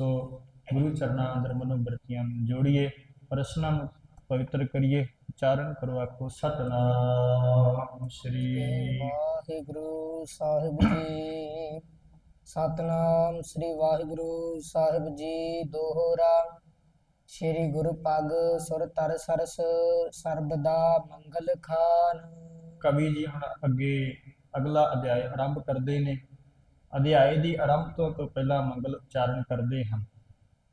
ਸੋ ਗੁਰੂ ਚਰਨਾਂ ਅੰਦਰ ਮਨੋ ਬਿਰਤੀਆਂ ਨੂੰ ਜੋੜੀਏ ਰਸਨਾ ਨੂੰ ਪਵਿੱਤਰ ਕਰੀਏ ਉਚਾਰਨ ਕਰੋ ਆਖੋ ਸਤਨਾਮ ਸ੍ਰੀ ਵਾਹਿਗੁਰੂ ਸਾਹਿਬ ਜੀ। ਸਤਨਾਮ ਸ੍ਰੀ ਵਾਹਿਗੁਰੂ ਸਾਹਿਬ ਜੀ ਦੋਹਰਾ। ਸ੍ਰੀ ਗੁਰੂ ਪਗ ਸੁਰ ਤਰ ਸਰਸ ਸਰਬਦਾ ਮੰਗਲ ਖਾਨ। ਕਵੀ ਜੀ ਹੁਣ ਅੱਗੇ ਅਗਲਾ ਅਧਿਆਇ ਆਰੰਭ ਕਰਦੇ ਨੇ। ਅਧਿਆਇ ਦੀ ਆਰੰਭ ਤੋਂ ਤੋਂ ਪਹਿਲਾਂ ਮੰਗਲ ਉਚਾਰਨ ਕਰਦੇ ਹਨ।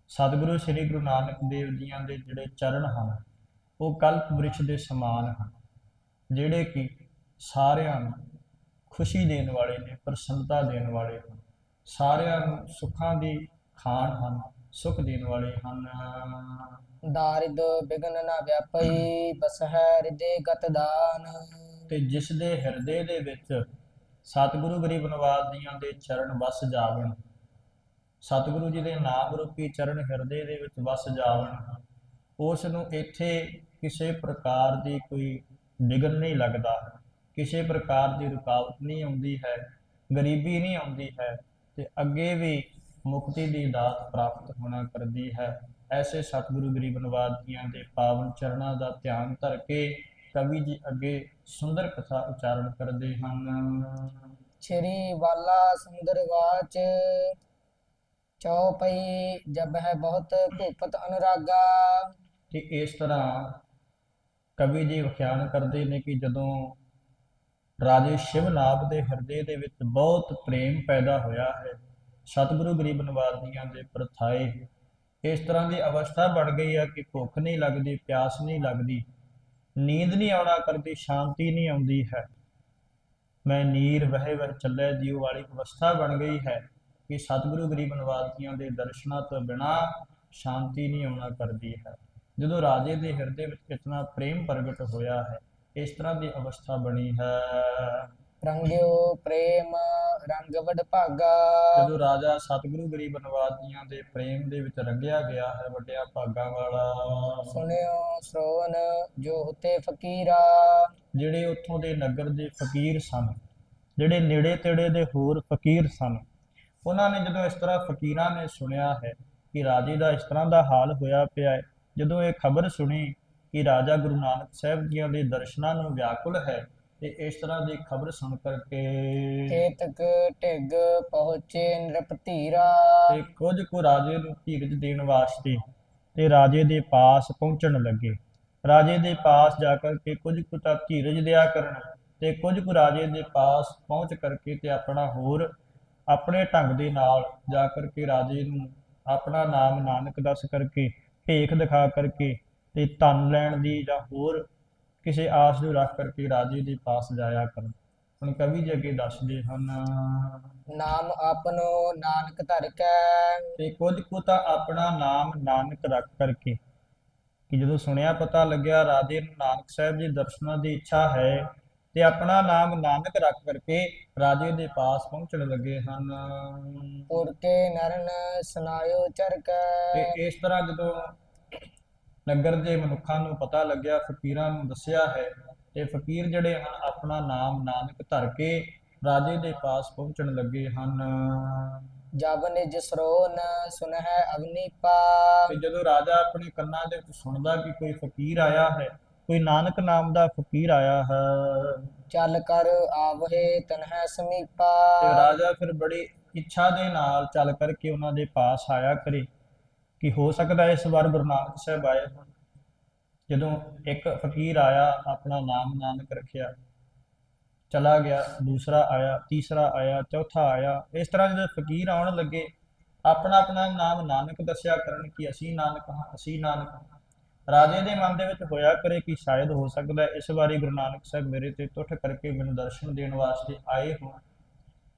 ਸਤਿਗੁਰੂ ਸ੍ਰੀ ਗੁਰੂ ਨਾਨਕ ਦੇਵ ਜੀਆਂ ਦੇ ਜਿਹੜੇ ਚਰਨ ਹਨ ਉਹ ਕਲਪ ਬ੍ਰਿਕਸ਼ ਦੇ ਸਮਾਨ ਹਨ ਜਿਹੜੇ ਕਿ ਸਾਰਿਆਂ ਨੂੰ ਖੁਸ਼ੀ ਦੇਣ ਵਾਲੇ ਨੇ ਪ੍ਰਸੰਨਤਾ ਦੇਣ ਵਾਲੇ ਹਨ। ਸਾਰਿਆਂ ਨੂੰ ਸੁੱਖਾਂ ਦੀ ਖਾਨ ਹਨ ਸੁਖ ਦੇਣ ਵਾਲੇ ਹਨ। ਦਾਰਿਦ ਬਿਗਨ ਨਾ ਵਿਆਪਈ ਬਸ ਹੈ ਹਿਰਦੇ ਗਤ ਦਾਨ ਤੇ ਜਿਸ ਦੇ ਹਿਰਦੇ ਦੇ ਵਿੱਚ ਸਤਿਗੁਰੂ ਗਰੀਬ ਨਵਾਜ ਦੀਆਂ ਦੇ ਚਰਨ ਵਸ ਜਾਵਣ। ਸਤਿਗੁਰੂ ਜੀ ਦੇ ਨਾਮ ਰੂਪੀ ਚਰਨ ਹਿਰਦੇ ਦੇ ਵਿੱਚ ਵਸ ਜਾਵਣ। ਉਸ ਨੂੰ ਇੱਥੇ ਕਿਸੇ ਪ੍ਰਕਾਰ ਦੀ ਕੋਈ ਵਿਗਨ ਨਹੀਂ ਲੱਗਦਾ। ਕਿਸੇ ਪ੍ਰਕਾਰ ਦੀ ਰੁਕਾਵਟ ਨਹੀਂ ਆਉਂਦੀ ਹੈ, ਗਰੀਬੀ ਨਹੀਂ ਆਉਂਦੀ ਹੈ ਤੇ ਅੱਗੇ ਵੀ ਮੁਕਤੀ ਦੀ ਦਾਤ ਪ੍ਰਾਪਤ ਹੋਣਾ ਕਰਦੀ ਹੈ। ਐਸੇ ਸਤਿਗੁਰੂ ਗਰੀਬ ਨਵਾਜ ਦੀਆਂ ਦੇ ਪਾਵਨ ਚਰਨਾਂ ਦਾ ਧਿਆਨ ਧਰ ਕੇ ਕਵੀ ਜੀ ਅੱਗੇ ਸੁੰਦਰ ਕਥਾ ਉਚਾਰਨ ਕਰਦੇ ਹਨ। ਸ਼੍ਰੀ ਵਾਲਾ ਸੁੰਦਰ ਵਾਚ ਚੌਪਈ ਜਬ ਹੈ ਬਹੁਤ ਭੂਪਤ ਅਨੁਰਾਗਾ। ਕਿ ਇਸ ਤਰ੍ਹਾਂ ਕਵੀ ਜੀ ਵਿਖਿਆਨ ਕਰਦੇ ਨੇ ਕਿ ਜਦੋਂ ਰਾਜੇ ਸ਼ਿਵਨਾਭ ਦੇ ਹਿਰਦੇ ਦੇ ਵਿੱਚ ਬਹੁਤ ਪ੍ਰੇਮ ਪੈਦਾ ਹੋਇਆ ਹੈ ਸਤਿਗੁਰੂ ਗਰੀਬ ਨਵਾਜ ਜੀਆਂ ਦੇ ਪ੍ਰਥਾਏ ਇਸ ਤਰ੍ਹਾਂ ਦੀ ਅਵਸਥਾ ਬਣ ਗਈ ਹੈ ਕਿ ਭੁੱਖ ਨਹੀਂ ਲੱਗਦੀ ਪਿਆਸ ਨਹੀਂ ਲੱਗਦੀ ਨੀਂਦ ਨਹੀਂ ਆਉਣਾ ਕਰਦੀ, ਸ਼ਾਂਤੀ ਨਹੀਂ ਆਉਂਦੀ ਹੈ। ਮੈਂ ਨੀਰ ਵਹਿ ਵਹਿ ਚੱਲੇ, ਜੀਉ ਵਾਲੀ ਅਵਸਥਾ ਬਣ ਗਈ ਹੈ ਕਿ ਸਤਿਗੁਰੂ ਗਰੀਬ ਨਵਾਜ ਦੇ ਦਰਸ਼ਨਾਂ ਤੋਂ ਬਿਨਾ ਸ਼ਾਂਤੀ ਨਹੀਂ ਆਉਣਾ ਕਰਦੀ ਹੈ। ਜਦੋਂ ਰਾਜੇ ਦੇ ਹਿਰਦੇ ਵਿੱਚ ਇਤਨਾ ਪ੍ਰੇਮ ਪ੍ਰਗਟ ਹੋਇਆ ਹੈ, ਇਸ ਤਰ੍ਹਾਂ ਦੀ ਅਵਸਥਾ ਬਣੀ ਹੈ। ਰੰਗਿਓ ਪ੍ਰੇਮ ਰੰਗ ਵਡ ਭਾਗਾ। ਜਦੋਂ ਰਾਜਾ ਸਤਿਗੁਰੂ ਗਰੀਬ ਜੀਆਂ ਦੇ ਪ੍ਰੇਮ ਦੇ ਵਿੱਚ ਰੰਗਿਆ ਗਿਆ ਹੈ ਵੱਡਿਆ ਭਾਗਾਂ ਵਾਲਾ। ਸੁਣਿਓ ਸ਼੍ਰਵਨ ਜੋ ਹੁਤੇ ਫਕੀਰਾ। ਜਿਹੜੇ ਉੱਥੋਂ ਦੇ ਨਗਰ ਦੇ ਫਕੀਰ ਸਨ ਜਿਹੜੇ ਨੇੜੇ ਤੇੜੇ ਦੇ ਹੋਰ ਫਕੀਰ ਸਨ ਉਹਨਾਂ ਨੇ ਜਦੋਂ ਇਸ ਤਰ੍ਹਾਂ ਫਕੀਰਾਂ ਨੇ ਸੁਣਿਆ ਹੈ ਕਿ ਰਾਜੇ ਦਾ ਇਸ ਤਰ੍ਹਾਂ ਦਾ ਹਾਲ ਹੋਇਆ ਪਿਆ ਹੈ ਜਦੋਂ ਇਹ ਖਬਰ ਸੁਣੀ ਕਿ ਰਾਜਾ ਗੁਰੂ ਨਾਨਕ ਸਾਹਿਬ ਜੀਆਂ ਦੇ ਦਰਸ਼ਨਾਂ ਨੂੰ ਵਿਆਕੁਲ ਹੈ ਤੇ ਇਸ ਤਰ੍ਹਾਂ ਦੀ ਖਬਰ ਸੁਣ ਕਰਕੇ ਕੇਤਕ ਢਿੱਗ ਪਹੁੰਚੇ ਨਿਰਪਤੀਰਾ ਤੇ ਕੁਝ ਕੁ ਰਾਜੇ ਨੂੰ ਧੀਰਜ ਦੇਣ ਵਾਸਤੇ ਤੇ ਰਾਜੇ ਦੇ ਪਾਸ ਪਹੁੰਚਣ ਲੱਗੇ। ਰਾਜੇ ਦੇ ਪਾਸ ਜਾ ਕਰਕੇ ਕੁਝ ਕੁ ਤਾਂ ਧੀਰਜ ਦਿਆ ਕਰਨ ਤੇ ਕੁਝ ਕੁ ਰਾਜੇ ਦੇ ਪਾਸ ਪਹੁੰਚ ਕਰਕੇ ਤੇ ਆਪਣਾ ਹੋਰ ਆਪਣੇ ਢੰਗ ਦੇ ਨਾਲ ਜਾ ਕਰਕੇ ਰਾਜੇ ਨੂੰ ਆਪਣਾ ਨਾਮ ਨਾਨਕ ਦੱਸ ਕਰਕੇ ਭੇਖ ਦਿਖਾ ਕਰਕੇ ਤੇ ਧਨ ਲੈਣ ਦੀ ਜਾਂ ਹੋਰ ਕਿਸੇ ਆਸ ਨੂੰ ਰੱਖ ਕਰਕੇ ਰਾਜੇ ਦੇ ਪਾਸ ਜਾਇਆ ਕਰਨ ਹੁਣ ਕਵੀ ਜੀ ਅੱਗੇ ਦੱਸਦੇ ਹਨ ਨਾਮ ਆਪਨੋ ਨਾਨਕ ਧਰ ਕੈ। ਤੇ ਕੁਝ ਕੁ ਤਾਂ ਆਪਣਾ ਨਾਮ ਨਾਨਕ ਰੱਖ ਕਰਕੇ। ਕਿ ਜਦੋਂ ਸੁਣਿਆ ਪਤਾ ਲੱਗਿਆ ਰਾਜੇ ਨੂੰ ਨਾਨਕ ਸਾਹਿਬ ਜੀ ਦਰਸ਼ਨਾਂ ਦੀ ਇੱਛਾ ਹੈ ਤੇ ਆਪਣਾ ਨਾਮ ਨਾਨਕ ਰੱਖ ਕਰਕੇ ਰਾਜੇ ਦੇ ਪਾਸ ਪਹੁੰਚਣ ਲੱਗੇ ਹਨ। ਪੁਰ ਕੇ ਨਰਨ ਸੁਨਾਇਓ ਚਰ ਕੈ। ਤੇ ਇਸ ਤਰ੍ਹਾਂ ਜਦੋਂ ਨਗਰ ਦੇ ਮਨੁੱਖਾਂ ਨੂੰ ਪਤਾ ਲੱਗਿਆ ਫਕੀਰਾਂ ਨੂੰ ਦੱਸਿਆ ਹੈ ਤੇ ਫਕੀਰ ਜਿਹੜੇ ਹਨ ਆਪਣਾ ਨਾਮ ਨਾਨਕ ਧਰ ਕੇ ਰਾਜੇ ਦੇ ਪਾਸ ਪਹੁੰਚਣ ਲੱਗੇ ਹਨ। ਜਬ ਨਿਜ ਸਰੋਨ ਸੁਨਹਿ ਅਗਨੀ ਪਾ ਤੇ ਜਦੋਂ ਰਾਜਾ ਆਪਣੇ ਕੰਨਾਂ ਦੇ ਵਿੱਚ ਸੁਣਦਾ ਕਿ ਕੋਈ ਫਕੀਰ ਆਇਆ ਹੈ ਕੋਈ ਨਾਨਕ ਨਾਮ ਦਾ ਫਕੀਰ ਆਇਆ ਹੈ। ਚੱਲ ਕਰ ਆਵਹਿ ਤਨਹਿ ਸਮੀਪਾ। ਤੇ ਰਾਜਾ ਫਿਰ ਬੜੀ ਇੱਛਾ ਦੇ ਨਾਲ ਚੱਲ ਕਰਕੇ ਉਹਨਾਂ ਦੇ ਪਾਸ ਆਇਆ ਕਰੇ। ਕਿ ਹੋ ਸਕਦਾ ਇਸ ਵਾਰ ਗੁਰੂ ਨਾਨਕ ਸਾਹਿਬ ਆਏ ਹੋਣ। ਜਦੋਂ ਇੱਕ ਫਕੀਰ ਆਇਆ, ਆਪਣਾ ਨਾਮ ਨਾਨਕ ਰੱਖਿਆ, ਚਲਾ ਗਿਆ, ਦੂਸਰਾ ਆਇਆ, ਤੀਸਰਾ ਆਇਆ, ਚੌਥਾ ਆਇਆ, ਇਸ ਤਰ੍ਹਾਂ ਜਦੋਂ ਫਕੀਰ ਆਉਣ ਲੱਗੇ, ਆਪਣਾ ਆਪਣਾ ਨਾਮ ਨਾਨਕ ਦੱਸਿਆ ਕਰਨ ਕਿ ਅਸੀਂ ਨਾਨਕ ਹਾਂ, ਅਸੀਂ ਨਾਨਕ ਹਾਂ। ਰਾਜੇ ਦੇ ਮਨ ਦੇ ਵਿੱਚ ਹੋਇਆ ਕਰੇ ਕਿ ਸ਼ਾਇਦ ਹੋ ਸਕਦਾ ਇਸ ਵਾਰੀ ਗੁਰੂ ਨਾਨਕ ਸਾਹਿਬ ਮੇਰੇ ਤੇ ਟੁੱਟ ਕਰਕੇ ਮੈਨੂੰ ਦਰਸ਼ਨ ਦੇਣ ਵਾਸਤੇ ਆਏ ਹੋਣ।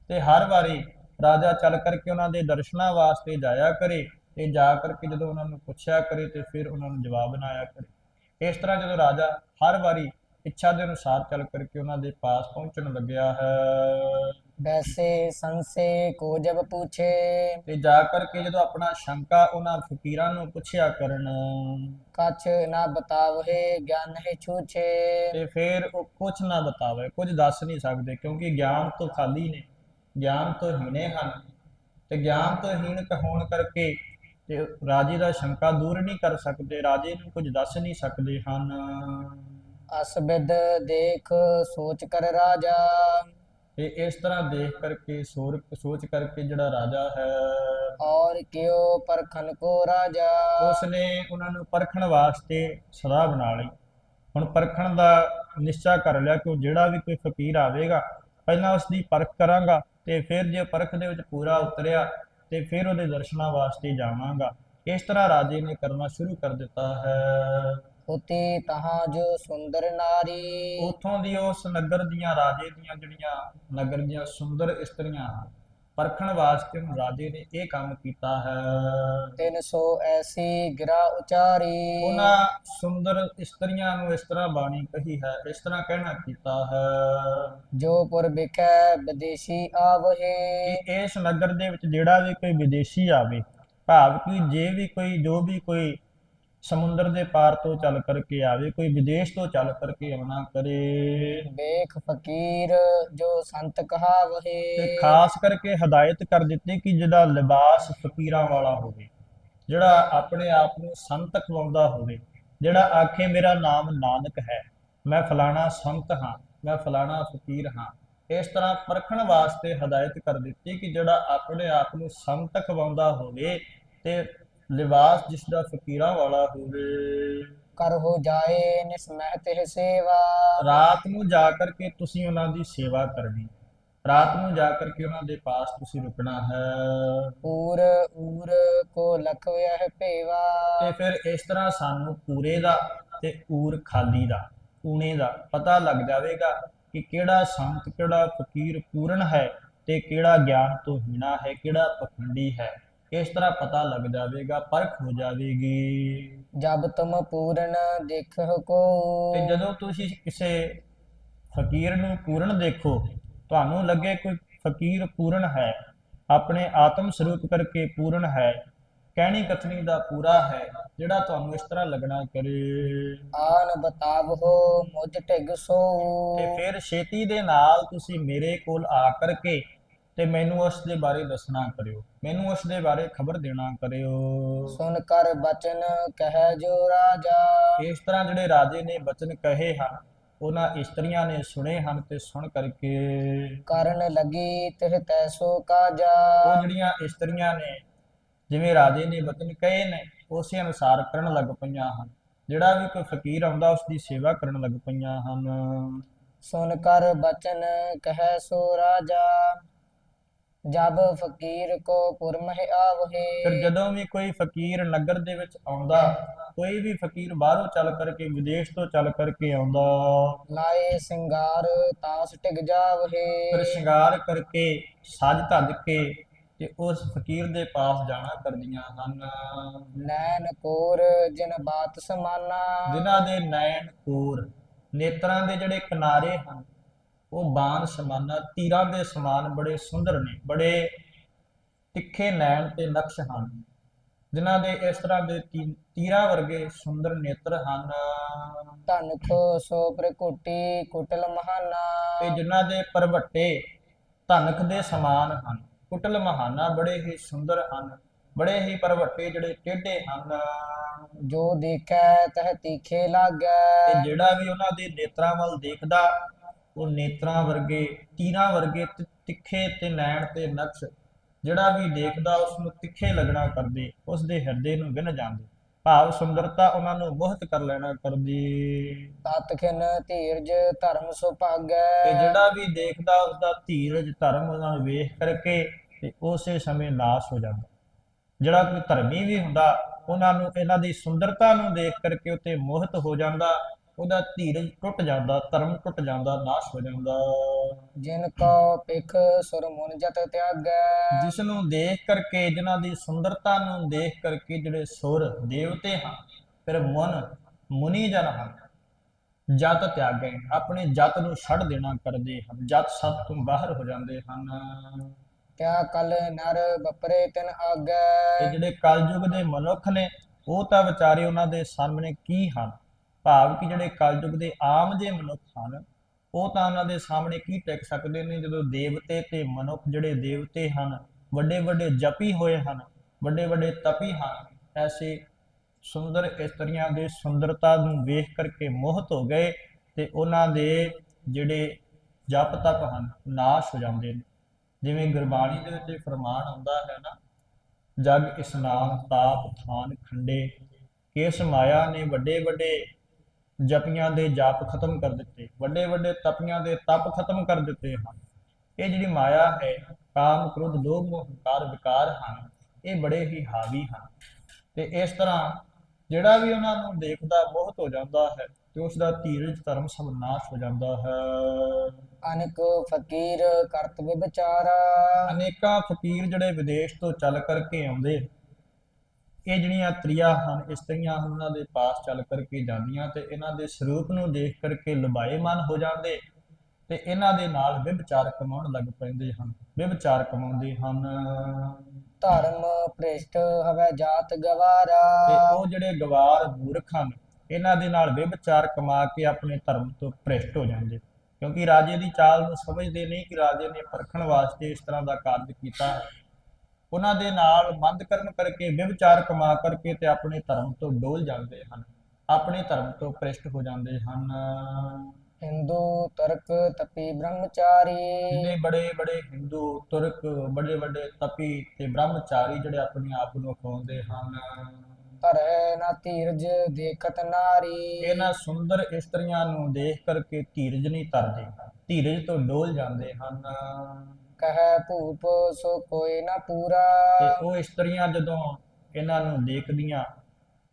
ਤੇ ਹਰ ਵਾਰੀ ਰਾਜਾ ਚੱਲ ਕਰਕੇ ਉਹਨਾਂ ਦੇ ਦਰਸ਼ਨਾਂ ਵਾਸਤੇ ਜਾਇਆ ਕਰੇ। ਤੇ ਜਾ ਕਰਕੇ ਜਦੋਂ ਉਹਨਾਂ ਨੂੰ ਪੁੱਛਿਆ ਕਰੇ ਤੇ ਫਿਰ ਉਹਨਾਂ ਨੂੰ ਜਵਾਬ ਨਾ ਆਇਆ ਕਰੇ। ਇਸ ਤਰ੍ਹਾਂ ਜਦੋਂ ਰਾਜਾ ਹਰ ਵਾਰੀ ਇੱਛਾ ਦੇ ਅਨੁਸਾਰ ਚੱਲ ਕਰਕੇ ਉਹਨਾਂ ਦੇ ਪਾਸ ਪਹੁੰਚਣ ਲੱਗਿਆ ਹੈ। ਵੈਸੇ ਸੰਸੇ ਕੋ ਜਬ ਪੁੱਛੇ। ਤੇ ਜਾ ਕਰਕੇ ਜਦੋਂ ਆਪਣਾ ਸ਼ੰਕਾ ਉਹਨਾਂ ਫਕੀਰਾਂ ਨੂੰ ਪੁੱਛਿਆ ਕਰਨ ਕਛ ਨਾ ਬਤਾਵਹਿ ਗਿਆਨ ਹੈ ਛੂਛੇ। ਤੇ ਫਿਰ ਉਹ ਕੁਝ ਨਾ ਬਤਾਵੇ ਕੁਝ ਦੱਸ ਨਹੀਂ ਸਕਦੇ ਕਿਉਂਕਿ ਗਿਆਨ ਤੋਂ ਖਾਲੀ ਨੇ ਗਿਆਨ ਤੋਂ ਹੀਣੇ ਹਨ। ਤੇ ਗਿਆਨ ਤੋਂ ਹੀਣ ਹੋਣ ਕਰਕੇ ਤੇ ਰਾਜੇ ਦਾ ਸ਼ੰਕਾ ਦੂਰ ਨਹੀਂ ਕਰ ਸਕਦੇ ਰਾਜੇ ਨੂੰ ਕੁਝ ਦੱਸ ਨਹੀਂ ਸਕਦੇ ਹਨ। ਅਸਬਿਦ ਦੇਖ ਸੋਚ ਕਰ ਰਾਜਾ। ਤੇ ਇਸ ਤਰ੍ਹਾਂ ਦੇਖ ਕਰਕੇ ਸੋਰ ਸੋਚ ਕਰਕੇ ਜਿਹੜਾ ਰਾਜਾ ਹੈ ਔਰ ਕਿਉ ਪਰਖਨ ਕੋ ਰਾਜਾ? ਉਸ ਨੇ ਉਹਨਾਂ ਨੂੰ ਪਰਖਣ ਵਾਸਤੇ ਸਲਾਹ ਬਣਾ ਲਈ। ਹੁਣ ਪਰਖਣ ਦਾ ਨਿਸ਼ਚਾ ਕਰ ਲਿਆ ਕਿ ਜਿਹੜਾ ਵੀ ਕੋਈ ਫਕੀਰ ਆਵੇਗਾ ਪਹਿਲਾਂ ਉਸ ਦੀ ਪਰਖ ਕਰਾਂਗਾ ਤੇ ਫਿਰ ਜੇ ਪਰਖ ਦੇ ਵਿੱਚ ਪੂਰਾ ਉਤਰਿਆ ਤੇ ਫਿਰ ਉਹਦੇ ਦਰਸ਼ਨਾਂ ਵਾਸਤੇ ਜਾਵਾਂਗਾ। ਇਸ ਤਰ੍ਹਾਂ ਰਾਜੇ ਨੇ ਕਰਨਾ ਸ਼ੁਰੂ ਕਰ ਦਿੱਤਾ ਹੈ। ਉਤੀ ਤਹਾਂ ਜੋ ਸੁੰਦਰ ਨਾਰੀ। ਉਥੋਂ ਦੀ ਉਸ ਨਗਰ ਦੀਆਂ ਰਾਜੇ ਦੀਆਂ ਜਿਹੜੀਆਂ ਨਗਰ ਦੀਆਂ ਸੁੰਦਰ ਇਸਤਰੀਆਂ ਹਨ ਪਰਖਣ ਵਾਸਤੇ ਰਾਜੇ ਨੇ ਇਹ ਕੰਮ ਕੀਤਾ ਹੈ। ਤਿੰਨ ਸੋ ਐਸੀ ਗਿਰਾ ਉਚਾਰੀ। ਉਹਨਾਂ ਸੁੰਦਰ ਇਸਤਰੀਆਂ ਨੂੰ ਇਸ ਤਰ੍ਹਾਂ ਬਾਣੀ ਕਹੀ ਹੈ ਇਸ ਤਰ੍ਹਾਂ ਕਹਿਣਾ ਕੀਤਾ ਹੈ। ਜੋ ਪੁਰ ਬਿਕੈ ਵਿਦੇਸ਼ੀ ਆਵਹੇ। ਕਿ ਇਸ ਨਗਰ ਦੇ ਵਿੱਚ ਜਿਹੜਾ ਵੀ ਕੋਈ ਵਿਦੇਸ਼ੀ ਆਵੇ ਭਾਵ ਕਿ ਜੇ ਵੀ ਕੋਈ ਜੋ ਵੀ ਕੋਈ ਸਮੁੰਦਰ ਦੇ ਪਾਰ ਤੋਂ ਚੱਲ ਕਰਕੇ ਆਵੇ ਕੋਈ ਵਿਦੇਸ਼ ਤੋਂ ਚੱਲ ਕਰਕੇ ਆਉਣਾ ਕਰੇ। ਵੇਖ ਫਕੀਰ ਜੋ ਸੰਤ ਕਹਾਵਹੇ। ਤੇ ਖਾਸ ਕਰਕੇ ਹਦਾਇਤ ਕਰ ਦਿੱਤੀ ਕਿ ਜਿਹਦਾ ਲਿਬਾਸ ਫਕੀਰਾਂ ਵਾਲਾ ਹੋਵੇ ਜਿਹੜਾ ਆਪਣੇ ਆਪ ਨੂੰ ਸੰਤ ਖਵਾਉਂਦਾ ਹੋਵੇ ਜਿਹੜਾ ਆਖੇ ਮੇਰਾ ਨਾਮ ਨਾਨਕ ਹੈ ਮੈਂ ਫਲਾਣਾ ਸੰਤ ਹਾਂ ਮੈਂ ਫਲਾਣਾ ਫਕੀਰ ਹਾਂ। ਇਸ ਤਰ੍ਹਾਂ ਪਰਖਣ ਵਾਸਤੇ ਹਦਾਇਤ ਕਰ ਦਿੱਤੀ ਕਿ ਜਿਹੜਾ ਆਪਣੇ ਆਪ ਨੂੰ ਸੰਤ ਖਵਾਉਂਦਾ ਹੋਵੇ ਤੇ ਲਿਬਾਸ ਜਿਸ ਦਾ ਫਕੀਰਾਂ ਵਾਲਾ ਹੋਵੇ। ਕਰ ਹੋ ਜਾਏ ਨਿਸਮਹਿ ਤਿਹ ਸੇਵਾ। ਰਾਤ ਨੂੰ ਜਾ ਕਰਕੇ ਤੁਸੀਂ ਉਹਨਾਂ ਦੀ ਸੇਵਾ ਕਰਨੀ। ਰਾਤ ਨੂੰ ਜਾ ਕਰਕੇ ਉਹਨਾਂ ਦੇ ਪਾਸ ਤੁਸੀਂ ਰੁਕਣਾ ਹੈ। ਪੂਰ ਊਰ ਕੋ ਲਖਵਿਆ ਭੇਵਾ। ਤੇ ਫਿਰ ਇਸ ਤਰ੍ਹਾਂ ਸਾਨੂੰ ਪੂਰੇ ਦਾ ਤੇ ਊਰ ਖਾਲੀ ਦਾ ਊਣੇ ਦਾ ਪਤਾ ਲੱਗ ਜਾਵੇਗਾ ਕਿ ਕਿਹੜਾ ਸੰਤ ਕਿਹੜਾ ਫਕੀਰ ਪੂਰਨ ਹੈ ਤੇ ਕਿਹੜਾ ਗਿਆਨ ਤੋਂ ਹੀਣਾ ਹੈ ਕਿਹੜਾ ਪਖੰਡੀ ਹੈ। ਇਸ ਤਰ੍ਹਾਂ ਪਤਾ ਲੱਗ ਜਾਵੇਗਾ ਪਰਖ ਹੋ ਜਾਵੇਗੀ। ਜਬ ਤੁਮ ਪੂਰਨ ਦੇਖਹੁ ਕੋ। ਤੇ ਜਦੋਂ ਤੁਸੀਂ ਕਿਸੇ ਫਕੀਰ ਨੂੰ ਪੂਰਨ ਦੇਖੋ ਤੁਹਾਨੂੰ ਲੱਗੇ ਕੋਈ ਫਕੀਰ ਪੂਰਨ ਹੈ ਆਪਣੇ ਆਤਮ ਸਰੂਪ ਕਰਕੇ ਪੂਰਨ ਹੈ ਕਹਿਣੀ ਕਥਨੀ ਦਾ ਪੂਰਾ ਹੈ ਜਿਹੜਾ ਤੁਹਾਨੂੰ ਇਸ ਤਰ੍ਹਾਂ ਲੱਗਣਾ ਕਰੇ। ਆਨ ਬਤਾਵੋ ਮੁਝ ਢਿਗ ਸੋ। ਤੇ ਫਿਰ ਛੇਤੀ ਦੇ ਨਾਲ ਤੁਸੀਂ ਮੇਰੇ ਕੋਲ ਆ ਕਰਕੇ ਤੇ ਮੈਨੂੰ ਉਸ ਦੇ ਬਾਰੇ ਦੱਸਣਾ ਕਰਿਓ। ਮੈਨੂੰ ਉਸ ਦੇ ਬਾਰੇ ਖਬਰ ਦੇਣਾ ਕਰਿਓ। ਸੁਨ ਕਰ ਬਚਨ ਕਹਿ ਜੋ ਰਾਜਾ। ਇਸ ਤਰ੍ਹਾਂ ਜਿਹੜੇ ਰਾਜੇ ਨੇ ਬਚਨ ਕਹੇ ਹਨ ਉਹਨਾਂ ਇਸਤਰੀਆਂ ਨੇ ਸੁਣੇ ਹਨ ਤੇ ਸੁਣ ਕਰਕੇ ਕਰਨ ਲਗੀ ਤਿਹ ਤੈਸੋ ਕਾਜਾ। ਉਹ ਜਿਹੜੀਆਂ ਇਸਤਰੀਆਂ ਨੇ ਜਿਵੇਂ ਰਾਜੇ ਨੇ ਬਚਨ ਕਹੇ ਨੇ ਉਸੇ ਅਨੁਸਾਰ ਕਰਨ ਲੱਗ ਪਈਆਂ ਹਨ। ਜਿਹੜਾ ਵੀ ਕੋਈ ਫਕੀਰ ਆਉਂਦਾ ਉਸ ਦੀ ਸੇਵਾ ਕਰਨ ਲੱਗ ਪਈਆਂ ਹਨ। ਸੁਨ ਕਰ ਬਚਨ ਕਹਿ ਸੋ ਰਾਜਾ। ਜਬ ਫਕੀਰ ਕੋ ਪੁਰਮਹਿ ਫਿਰ ਆਵਹੇ ਜਦੋਂ ਵੀ ਕੋਈ ਫਕੀਰ ਨਗਰ ਦੇ ਵਿੱਚ ਆਉਂਦਾ ਕੋਈ ਵੀ ਫਕੀਰ ਬਾਹਰੋਂ ਚੱਲ ਕਰਕੇ ਵਿਦੇਸ਼ ਤੋਂ ਚੱਲ ਕਰਕੇ ਆਉਂਦਾ। ਲਾਏ ਸਿੰਗਾਰ ਤਾਸ ਟਿਕ ਜਾਵਹੇ। ਫਿਰ ਸ਼ਿੰਗਾਰ ਕਰਕੇ ਸਜ ਧੱਜ ਕੇ ਤੇ ਉਸ ਫਕੀਰ ਦੇ ਪਾਸ ਜਾਣਾ ਕਰਦੀਆਂ ਹਨ। ਨੈਣ ਕੋਰ ਜਿਨ ਬਾਤ ਸਮਾਨਾ। ਜਿਨ੍ਹਾਂ ਦੇ ਨੈਣ ਕੋਰ ਨੇਤਰਾਂ ਦੇ ਜਿਹੜੇ ਕਿਨਾਰੇ ਹਨ ਉਹ ਬਾਣ ਸਮਾਨਾ ਤੀਰਾਂ ਦੇ ਸਮਾਨ ਬੜੇ ਸੁੰਦਰ ਨੇ ਬੜੇ ਤਿੱਖੇ ਨੈਣ ਤੇ ਨਕਸ਼ ਹਨ ਜਿਨ੍ਹਾਂ ਦੇ ਇਸ ਤਰ੍ਹਾਂ ਦੇ ਤੀ- ਤੀਰਾਂ ਵਰਗੇ ਸੁੰਦਰ ਨੇਤਰ ਹਨ। ਧਨੁਖ ਸੋ ਪ੍ਰਕੁਟੀ ਕੁਟਲ ਮਹਾਨਾ। ਤੇ ਜਿਨ੍ਹਾਂ ਦੇ ਪਰਵੱਟੇ ਧਨਕ ਦੇ ਸਮਾਨ ਹਨ ਕੁਟਲ ਮਹਾਨਾ ਬੜੇ ਹੀ ਸੁੰਦਰ ਹਨ ਬੜੇ ਹੀ ਪਰਵੱਟੇ ਜਿਹੜੇ ਟੇਢੇ ਹਨ। ਜੋ ਦੇਖੈ ਤਹ ਤੀਖੇ ਤੇ ਲਾਗੈ ਜਿਹੜਾ ਵੀ ਉਹਨਾਂ ਦੇ ਨੇਤਰਾਂ ਵੱਲ ਦੇਖਦਾ ਉਹ ਨੇਤਰਾਂ ਵਰਗੇ ਤੀਰਾਂ ਵਰਗੇ ਤਿ- ਤਿੱਖੇ ਤੇ ਨੈਣ ਤੇ ਨਕਸ਼ ਜਿਹੜਾ ਵੀ ਦੇਖਦਾ ਉਸ ਨੂੰ ਤਿੱਖੇ ਲੱਗਣਾ ਕਰਦੇ ਉਸ ਦੇ ਹਿਰਦੇ ਨੂੰ ਵਿੰਨ ਜਾਂਦੇ। ਭਾਵ ਸੁੰਦਰਤਾ ਉਹਨਾਂ ਨੂੰ ਮੋਹਿਤ ਕਰ ਲੈਣਾ ਕਰਦੀ। ਤਤ ਖਿਨ ਧੀਰਜ ਧਰਮ ਤੇ ਸੁਭਾਗੈ ਜਿਹੜਾ ਵੀ ਦੇਖਦਾ ਉਸ ਦਾ ਧੀਰਜ ਧਰਮ ਉਹਨਾਂ ਨੂੰ ਵੇਖ ਕਰਕੇ ਤੇ ਉਸੇ ਸਮੇਂ ਨਾਸ਼ ਹੋ ਜਾਂਦਾ। ਜਿਹੜਾ ਕੋਈ ਧਰਮੀ ਵੀ ਹੁੰਦਾ ਉਹਨਾਂ ਨੂੰ ਇਹਨਾਂ ਦੀ ਸੁੰਦਰਤਾ ਨੂੰ ਦੇਖ ਕਰਕੇ ਉਤੇ ਮੋਹਿਤ ਹੋ ਜਾਂਦਾ ਉਹਦਾ ਧੀਰਜ ਟੁੱਟ ਜਾਂਦਾ ਧਰਮ ਟੁੱਟ ਜਾਂਦਾ ਨਾਸ਼ ਹੋ ਜਾਂਦਾ। ਜਿਨ ਕੋ ਪਿਖ ਸੁਰ ਮੁਨ ਜਤ ਤਿਆਗੈ। ਜਿਸ ਨੂੰ ਦੇਖ ਕਰਕੇ ਜਿਨ੍ਹਾਂ ਦੀ ਸੁੰਦਰਤਾ ਨੂੰ ਦੇਖ ਕਰਕੇ ਜਿਹੜੇ ਸੁਰ ਦੇਵਤੇ ਹਨ ਫਿਰ ਮਨ ਮੁਨੀ ਜਨ ਹਨ ਜਤ ਤਿਆਗੇ। ਆਪਣੇ ਜਤ ਨੂੰ ਛੱਡ ਦੇਣਾ ਕਰਦੇ ਹਨ ਜਤ ਸਤ ਤੋਂ ਬਾਹਰ ਹੋ ਜਾਂਦੇ ਹਨ। ਤਿਆ ਕਲ ਨਰ ਬਪਰੇ ਤਿਨ ਆਗੈ। ਜਿਹੜੇ ਕਲਯੁਗ ਦੇ ਮਨੁੱਖ ਨੇ ਉਹ ਤਾਂ ਵਿਚਾਰੇ ਉਹਨਾਂ ਦੇ ਸਾਹਮਣੇ ਕੀ ਹਨ? ਭਾਵ ਕਿ ਜਿਹੜੇ ਕਲਯੁਗ ਦੇ ਆਮ ਜੇ ਮਨੁੱਖ ਹਨ, ਉਹ ਤਾਂ ਉਹਨਾਂ ਦੇ ਸਾਹਮਣੇ ਕੀ ਟਿਕ ਸਕਦੇ ਨੇ, ਜਦੋਂ ਦੇਵਤੇ ਤੇ ਮਨੁੱਖ ਜਿਹੜੇ ਦੇਵਤੇ ਹਨ ਵੱਡੇ ਵੱਡੇ ਜਪੀ ਹੋਏ ਹਨ ਵੱਡੇ ਵੱਡੇ ਤਪੀ ਹਨ, ਐਸੇ ਸੁੰਦਰ ਇਸਤਰੀਆਂ ਦੇ ਸੁੰਦਰਤਾ ਨੂੰ ਵੇਖ ਕਰਕੇ ਮੋਹਤ ਹੋ ਗਏ ਤੇ ਉਹਨਾਂ ਦੇ ਜਿਹੜੇ ਜਪ ਤਪ ਹਨ ਨਾਸ਼ ਹੋ ਜਾਂਦੇ ਨੇ। ਜਿਵੇਂ ਗੁਰਬਾਣੀ ਦੇ ਵਿੱਚ ਫਰਮਾਨ ਆਉਂਦਾ ਹੈ ਨਾ, ਜਗ ਇਸਨਾਨ ਤਾਪ ਥਾਨ ਖੰਡੇ, ਕਿਸ ਮਾਇਆ ਨੇ ਵੱਡੇ ਵੱਡੇ ਜਪੀਆਂ ਦੇ ਜਾਪ ਖਤਮ ਕਰ ਦਿੱਤੇ ਵੱਡੇ ਵੱਡੇ ਤਪੀਆਂ ਦੇ ਤਪ ਖਤਮ ਕਰ ਦਿੱਤੇ ਹਨ। ਇਹ ਜਿਹੜੀ ਮਾਇਆ ਹੈ ਕਾਮ ਕ੍ਰੋਧ ਲੋਭ ਮੋਹ ਹੰਕਾਰ ਵਿਕਾਰ ਹਨ ਇਹ ਬੜੇ ਹੀ ਹਾਵੀ ਹਨ। ਤੇ ਇਸ ਤਰ੍ਹਾਂ ਜਿਹੜਾ ਵੀ ਉਹਨਾਂ ਨੂੰ ਦੇਖਦਾ ਬਹੁਤ ਹੋ ਜਾਂਦਾ ਹੈ ਤੇ ਉਸ ਦਾ ਧੀਰਜ ਧਰਮ ਸਭ ਨਾਸ਼ ਹੋ ਜਾਂਦਾ ਹੈ। ਅਨਕ ਫਕੀਰ ਕਰਤ ਵਿਚਾਰਾ ਅਨੇਕਾਂ ਫਕੀਰ ਜਿਹੜੇ ਵਿਦੇਸ਼ ਤੋਂ ਚੱਲ ਕਰਕੇ ਆਉਂਦੇ ਇਹ ਜਿਹੜੀਆਂ ਤ੍ਰਿਆ ਹਨ ਇਸਤਰੀਆਂ ਹਨ ਉਹਨਾਂ ਦੇ ਪਾਸ ਚੱਲ ਕਰਕੇ ਜਾਂਦੀਆਂ ਤੇ ਇਹਨਾਂ ਦੇ ਸਰੂਪ ਨੂੰ ਦੇਖ ਕਰਕੇ ਲੁਭਾਏਮਨ ਹੋ ਜਾਂਦੇ ਤੇ ਇਹਨਾਂ ਦੇ ਨਾਲ ਵਿਭਚਾਰ ਕਮਾਉਣ ਲੱਗ ਪੈਂਦੇ ਹਨ। ਵਿਭਚਾਰ ਕਮਾਉਂਦੇ ਹਨ। ਧਰਮ ਭ੍ਰਿਸ਼ਟ ਹਵੈ ਜਾਤ ਗਵਾਰਾ। ਤੇ ਉਹ ਜਿਹੜੇ ਗਵਾਰ ਮੂਰਖ ਹਨ ਇਹਨਾਂ ਦੇ ਨਾਲ ਵਿਭਚਾਰ ਕਮਾ ਕੇ ਆਪਣੇ ਧਰਮ ਤੋਂ ਭ੍ਰਿਸ਼ਟ ਹੋ ਜਾਂਦੇ। ਕਿਉਂਕਿ ਰਾਜੇ ਦੀ ਚਾਲ ਨੂੰ ਸਮਝਦੇ ਨਹੀਂ ਕਿ ਰਾਜੇ ਨੇ ਪਰਖਣ ਵਾਸਤੇ ਇਸ ਤਰ੍ਹਾਂ ਦਾ ਕਾਰਜ ਕੀਤਾ ਹੈ। ਉਹਨਾਂ ਦੇ ਨਾਲ ਮੰਦ ਕਰਨ ਕਰਕੇ ਵਿਭਚਾਰ ਕਮਾ ਕਰਕੇ ਤੇ ਆਪਣੇ ਧਰਮ ਤੋਂ ਡੋਲ ਜਾਂਦੇ ਹਨ। ਆਪਣੇ ਧਰਮ ਤੋਂ ਭ੍ਰਿਸ਼ਟ ਹੋ ਜਾਂਦੇ ਹਨ। ਹਿੰਦੂ ਤੁਰਕ ਤਪੀ ਬ੍ਰਹਮਚਾਰੀ। ਜਿਹੜੇ ਬੜੇ ਬੜੇ ਹਿੰਦੂ ਤੁਰਕ ਬੜੇ ਵੱਡੇ ਤਪੀ ਤੇ ਬ੍ਰਹਮਚਾਰੀ ਜਿਹੜੇ ਆਪਣੇ ਆਪ ਨੂੰ ਅਖਾਉਂਦੇ ਹਨ। ਧਰੈ ਨਾ ਧੀਰਜ ਦੇਖਤ ਨਾਰੀ। ਇਹਨਾਂ ਸੁੰਦਰ ਇਸਤਰੀਆਂ ਨੂੰ ਦੇਖ ਕਰਕੇ ਧੀਰਜ ਨਹੀਂ ਧਰਦੇ। ਧੀਰਜ ਤੋਂ ਡੋਲ ਜਾਂਦੇ ਹਨ। ਕਹੈ ਭੂਪ ਸੋ ਕੋਈ ਨਾ ਪੂਰਾ। ਤੇ ਉਹ ਇਸਤਰੀਆਂ ਜਦੋਂ ਇਹਨਾਂ ਨੂੰ ਦੇਖਦੀਆਂ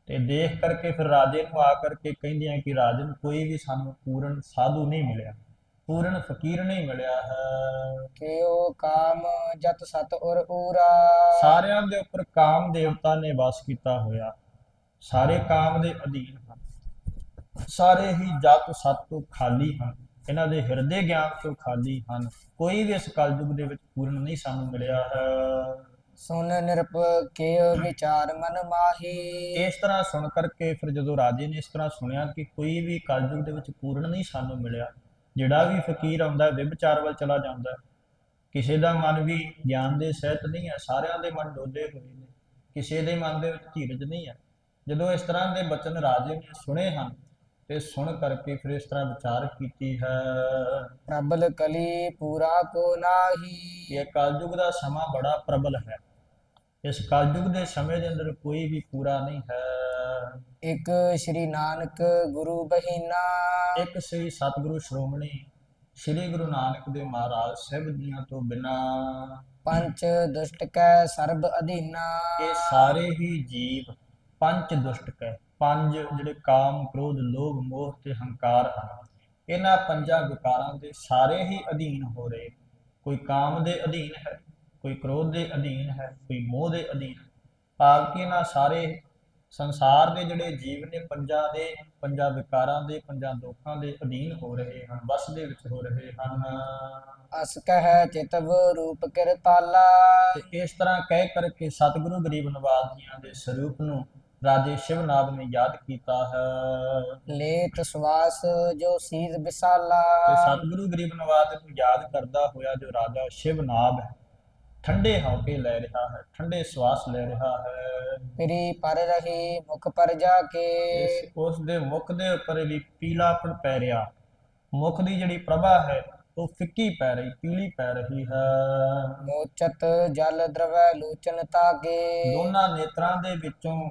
ਤੇ ਦੇਖ ਕਰਕੇ ਫਿਰ ਰਾਜੇ ਨੂੰ ਆ ਕਰਕੇ ਕਹਿੰਦੀਆਂ ਕਿ ਰਾਜਨ ਕੋਈ ਵੀ ਸਾਨੂੰ ਪੂਰਨ ਸਾਧੂ ਨਹੀਂ ਮਿਲਿਆ ਪੂਰਨ ਫਕੀਰ ਨਹੀਂ ਮਿਲਿਆ ਹੈ। ਕਿਉ ਕਾਮ ਜਤ ਸਤ ਉਰ ਊਰਾ। ਸਾਰਿਆਂ ਦੇ ਉੱਪਰ ਕਾਮ ਦੇਵਤਾ ਨੇ ਵਾਸ ਕੀਤਾ ਹੋਇਆ ਸਾਰੇ ਕਾਮ ਦੇ ਅਧੀਨ ਹਨ ਸਾਰੇ ਹੀ ਜਤ ਸਤ ਤੋਂ ਖਾਲੀ ਹਨ। ਇਹਨਾਂ ਦੇ ਹਿਰਦੇ ਗਿਆਨ ਤੋਂ ਖਾਲੀ ਹਨ। ਕੋਈ ਵੀ ਇਸ ਕਲਯੁਗ ਦੇ ਵਿੱਚ ਪੂਰਨ ਨਹੀਂ ਸਾਨੂੰ ਮਿਲਿਆ ਹੈ। ਸੁਨ ਨਿਰਪ ਕਿਉ ਵਿਚਾਰ ਮਨ ਮਾਹੀ। ਇਸ ਤਰ੍ਹਾਂ ਸੁਣ ਕਰਕੇ ਫਿਰ ਜਦੋਂ ਰਾਜੇ ਨੇ ਇਸ ਤਰ੍ਹਾਂ ਸੁਣਿਆ ਕਿ ਕੋਈ ਵੀ ਕਲਯੁਗ ਦੇ ਵਿੱਚ ਪੂਰਨ ਨਹੀਂ ਸਾਨੂੰ ਮਿਲਿਆ ਜਿਹੜਾ ਵੀ ਫਕੀਰ ਆਉਂਦਾ ਵਿਭਚਾਰ ਵੱਲ ਚਲਾ ਜਾਂਦਾ। ਕਿਸੇ ਦਾ ਮਨ ਵੀ ਗਿਆਨ ਦੇ ਸਹਿਤ ਨਹੀਂ ਹੈ ਸਾਰਿਆਂ ਦੇ ਮਨ ਡੋਲੇ ਹੋਏ ਨੇ। ਕਿਸੇ ਦੇ ਮਨ ਦੇ ਵਿੱਚ ਧੀਰਜ ਨਹੀਂ ਹੈ। ਜਦੋਂ ਇਸ ਤਰ੍ਹਾਂ ਦੇ ਬਚਨ ਰਾਜੇ ਨੇ ਸੁਣੇ ਹਨ ਤੇ ਸੁਣ ਕਰਕੇ ਫਿਰ ਇਸ ਤਰ੍ਹਾਂ ਵਿਚਾਰ ਕੀਤੀ ਹੈ। ਪ੍ਰਬਲ ਕਲੀ ਪੂਰਾ ਕੋ ਨਾਹੀ। ਇਹ ਕਲਯੁਗ ਦਾ ਸਮਾਂ ਬੜਾ ਪ੍ਰਬਲ ਹੈ। ਇਸ ਕਲਯੁਗ ਦੇ ਸਮੇਂ ਦੇ ਅੰਦਰ ਕੋਈ ਵੀ ਪੂਰਾ ਨਹੀਂ ਹੈ। ਇੱਕ ਸ਼੍ਰੀ ਨਾਨਕ ਗੁਰੂ ਬਹੀਨਾ। ਇੱਕ ਸ੍ਰੀ ਸਤਿਗੁਰੂ ਸ਼੍ਰੋਮਣੀ ਸ੍ਰੀ ਗੁਰੂ ਨਾਨਕ ਦੇਵ ਮਹਾਰਾਜ ਸਾਹਿਬ ਜੀਆਂ ਤੋਂ ਬਿਨਾ। ਪੰਚ ਦੁਸ਼ਟ ਕੈ ਸਰਬ ਅਧੀਨਾ। ਇਹ ਸਾਰੇ ਹੀ ਜੀਵ ਪੰਜ ਦੁਸ਼ਟ ਕੈ। ਪੰਜ ਜਿਹੜੇ ਕਾਮ ਕ੍ਰੋਧ ਲੋਭ ਮੋਹ ਤੇ ਹੰਕਾਰ ਹਨ। ਇਹਨਾਂ ਪੰਜਾਂ ਵਿਕਾਰਾਂ ਦੇ ਸਾਰੇ ਹੀ ਅਧੀਨ ਹੋ ਰਹੇ। ਕੋਈ ਕਾਮ ਦੇ ਅਧੀਨ ਹੈ ਕੋਈ ਕ੍ਰੋਧ ਦੇ ਅਧੀਨ ਹੈ ਕੋਈ ਮੋਹ ਦੇ ਅਧੀਨ। ਭਾਵ ਕਿ ਇਹਨਾਂ ਸਾਰੇ ਸੰਸਾਰ ਦੇ ਜਿਹੜੇ ਜੀਵ ਨੇ ਪੰਜਾਂ ਦੇ ਪੰਜਾਂ ਵਿਕਾਰਾਂ ਦੇ ਪੰਜਾਂ ਦੋਖਾਂ ਦੇ ਅਧੀਨ ਹੋ ਰਹੇ ਹਨ ਵਸ ਦੇ ਵਿੱਚ ਹੋ ਰਹੇ ਹਨ। ਅਸ ਕਹਿ ਚਿਤਵ ਰੂਪ ਕਿਰਪਾਲਾ ਇਸ ਤਰ੍ਹਾਂ ਕਹਿ ਕਰਕੇ ਸਤਿਗੁਰੂ ਗਰੀਬ ਨਵਾਜ ਜੀਆਂ ਦੇ ਸਰੂਪ ਨੂੰ ਰਾਜੇ ਸ਼ਿਵਨਾਥ ਨੇ ਯਾਦ ਕੀਤਾ ਹੈ। ਲੇਤ ਸਵਾਸ ਜੋ ਸੀਤ ਵਿਸਾਲਾ। ਤੇ ਸਤਿਗੁਰੂ ਗਰੀਬ ਨਵਾਜ ਨੂੰ ਯਾਦ ਕਰਦਾ ਹੋਇਆ ਜੋ ਰਾਜਾ ਸ਼ਿਵਨਾਥ ਹੈ ਠੰਡੇ ਹੌਕੇ ਲੈ ਰਿਹਾ ਹੈ ਠੰਡੇ ਸਵਾਸ ਲੈ ਰਿਹਾ ਹੈ। ਪਿਰੀ ਪਰ ਰਹੀ ਮੁਖ ਪਰ ਜਾ ਕੇ। ਉਸ ਦੇ ਮੁਖ ਦੇ ਉੱਪਰ ਵੀ ਪੀਲਾਪਣ ਪੈ ਰਿਹਾ। ਮੁਖ ਦੀ ਜਿਹੜੀ ਪ੍ਰਭਾ ਹੈ ਉਹ ਫਿੱਕੀ ਪੈ ਰਹੀ ਪੀਲੀ ਪੈ ਰਹੀ ਹੈ। ਮੋਚਤ ਜਲ ਦਰਵੈ ਲੋਚਨ ਤਾਗੇ। ਦੋਨਾਂ ਨੇਤਰਾਂ ਦੇ ਵਿੱਚੋਂ